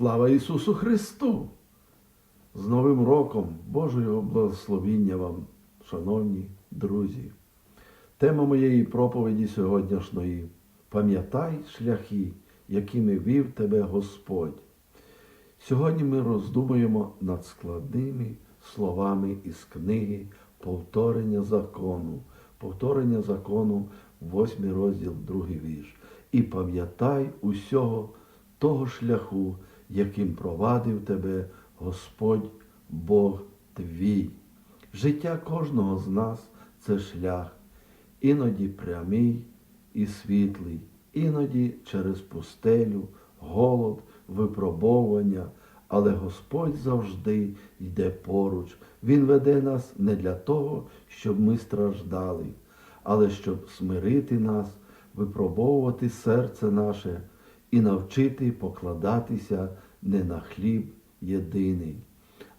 Слава Ісусу Христу! З Новим роком Божого благословіння вам, шановні друзі. Тема моєї проповіді сьогоднішньої Пам'ятай шляхи, якими вів тебе Господь. Сьогодні ми роздумуємо над складними словами із книги Повторення закону, повторення закону, 8 розділ, 2 вірш. І пам'ятай усього того шляху, яким провадив тебе Господь Бог твій. Життя кожного з нас це шлях, іноді прямий і світлий, іноді через пустелю, голод, випробовування, але Господь завжди йде поруч. Він веде нас не для того, щоб ми страждали, але щоб смирити нас, випробовувати серце наше і навчити покладатися не на хліб єдиний,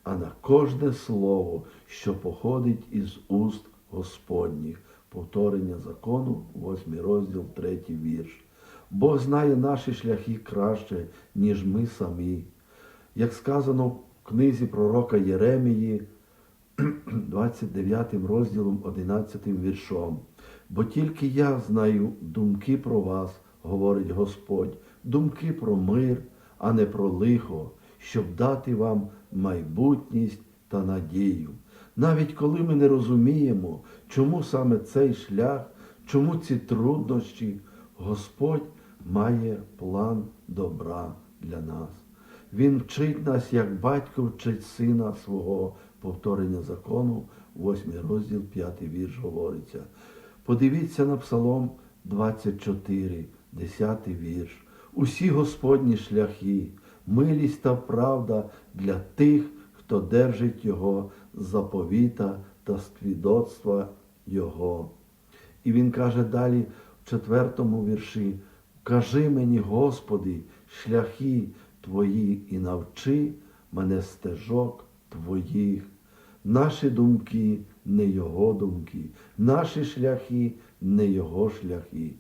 а на кожне слово, що походить із уст Господніх. Повторення закону, 8 розділ, 3 вірш. Бог знає наші шляхи краще, ніж ми самі. Як сказано в книзі пророка Єремії, 29 розділом, 11 віршом. Бо тільки я знаю думки про вас, говорить Господь, думки про мир, а не про лихо, щоб дати вам майбутність та надію. Навіть коли ми не розуміємо, чому саме цей шлях, чому ці труднощі, Господь має план добра для нас. Він вчить нас, як батько вчить сина свого повторення закону, 8 розділ, 5 вірш говориться. Подивіться на Псалом 24, 10 вірш. Усі Господні шляхи, милість та правда для тих, хто держить Його заповіта та свідоцтва Його. І він каже далі в четвертому вірші: Кажи мені, Господи, шляхи Твої і навчи мене стежок Твоїх. Наші думки не Його думки, наші шляхи не Його шляхи.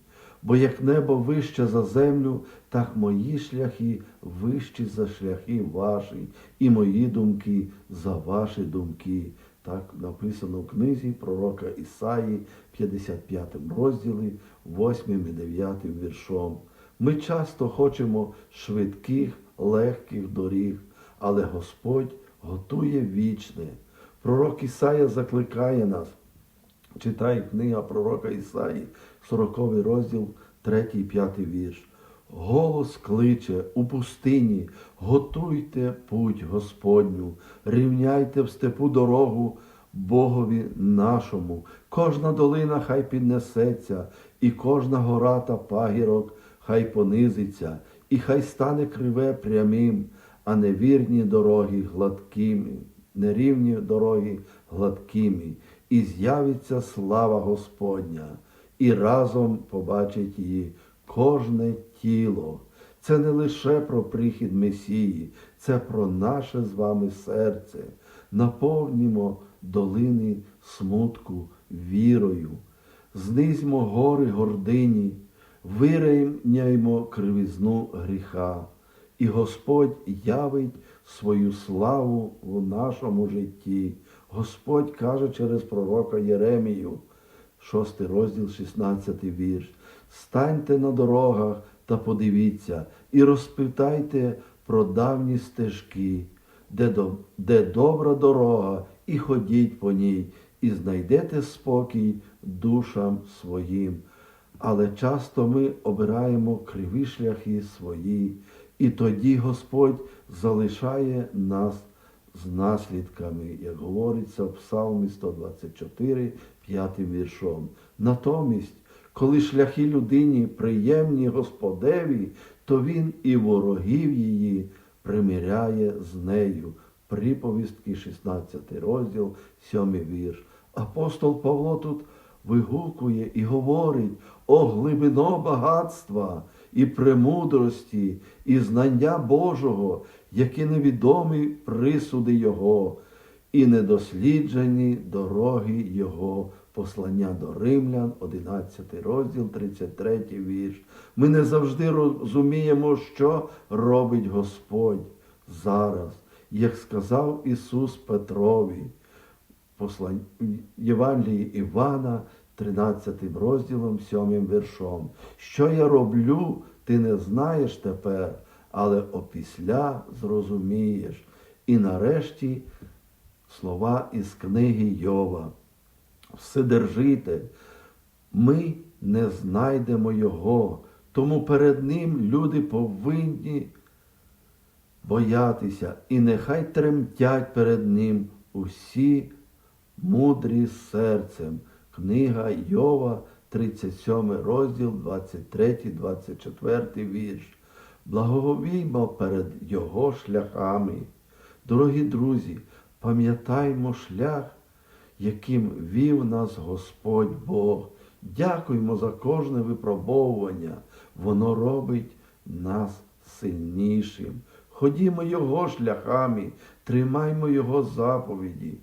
Бо як небо вище за землю, так мої шляхи вищі за шляхи ваші, і мої думки за ваші думки. Так написано в книзі пророка Ісаї, 55 розділі, 8 і 9 віршом. Ми часто хочемо швидких, легких доріг, але Господь готує вічне. Пророк Ісая закликає нас. Читай книга пророка Ісаї, 40 розділ, 3 і 5 вірш. Голос кличе у пустині, готуйте путь Господню, рівняйте в степу дорогу Богові нашому. Кожна долина хай піднесеться, і кожна гора та пагірок хай понизиться, і хай стане криве прямим, а невірні дороги гладкими, нерівні дороги гладкими, і з'явиться слава Господня, і разом побачить її кожне тіло. Це не лише про прихід Месії, це про наше з вами серце. Наповнімо долини смутку вірою, знизьмо гори гордині, вирівняймо кривізну гріха, і Господь явить свою славу в нашому житті. Господь каже через пророка Єремію, 6 розділ, 16 вірш. Станьте на дорогах та подивіться, і розпитайте про давні стежки, де, де добра дорога, і ходіть по ній, і знайдете спокій душам своїм. Але часто ми обираємо криві шляхи свої, і тоді Господь залишає нас з наслідками, як говориться в Псалмі 124, 5 віршом. Натомість, коли шляхи людині приємні Господеві, то він і ворогів її примиряє з нею. Приповістки, 16 розділ, 7 вірш. Апостол Павло тут вигукує і говорить о глибино багатства і премудрості, і знання Божого, які невідомі присуди Його, і недосліджені дороги Його Послання до Римлян, 11 розділ, 33 вірш. Ми не завжди розуміємо, що робить Господь зараз, як сказав Ісус Петрові. Послань... Євангелії Івана, 13 розділом, 7 віршом. Що я роблю, ти не знаєш тепер, але опісля зрозумієш. І нарешті слова із книги Йова. Вседержитель, ми не знайдемо Його, тому перед Ним люди повинні боятися, і нехай тремтять перед Ним усі мудрі серцем. Книга Йова, 37 розділ, 23, 24 вірш. Благоговіймо перед Його шляхами. Дорогі друзі, пам'ятаймо шлях, яким вів нас Господь Бог. Дякуємо за кожне випробовування. Воно робить нас сильнішим. Ходімо Його шляхами, тримаймо Його заповіді,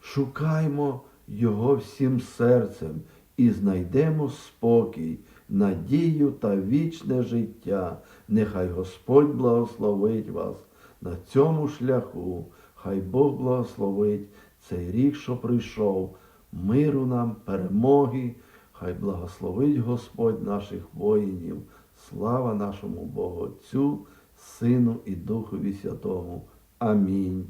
шукаймо Його всім серцем і знайдемо спокій, надію та вічне життя. Нехай Господь благословить вас на цьому шляху. Хай Бог благословить цей рік, що прийшов, миру нам, перемоги. Хай благословить Господь наших воїнів. Слава нашому Богу Отцю, Сину і Духові Святому. Амінь.